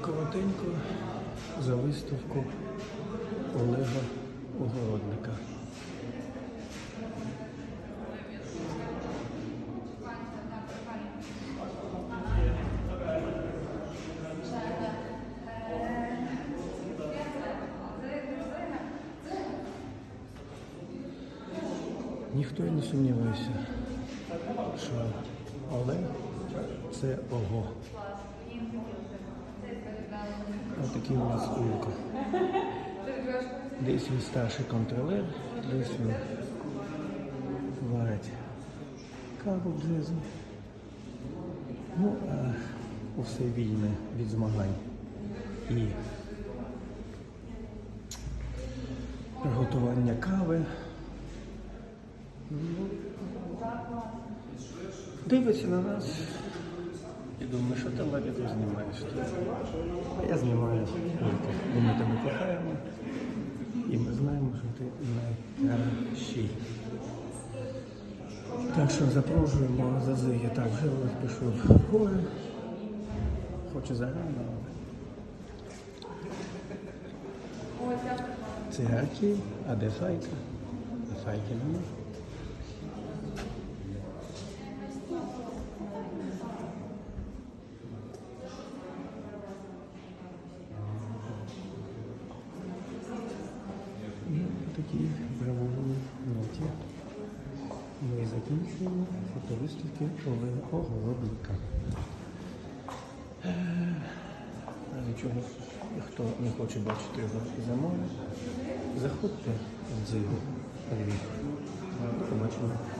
коротенько за виставку Олега Огородника. Ніхто і не сумнівається, що Олег це ого. Отакий у нас Улько. Десь він старший контролер, десь він варить каву в джезі. Ну, а усе вільне від змагань. І приготування кави. Ну, Дивиться на нас і думає, що ти Ладі тут знімаєш. А я знімаю бо ми тебе кохаємо. І ми знаємо, що ти найкращий. Так що запрошуємо за Я так вже пішов в гори. Хоче зарано. Цигарки, а де файка? А файки немає. І бравурній ноті. Ми закінчуємо фотовиставки Олега Огородника. А нічого, хто не хоче бачити його за море, заходьте Львів. До побачення.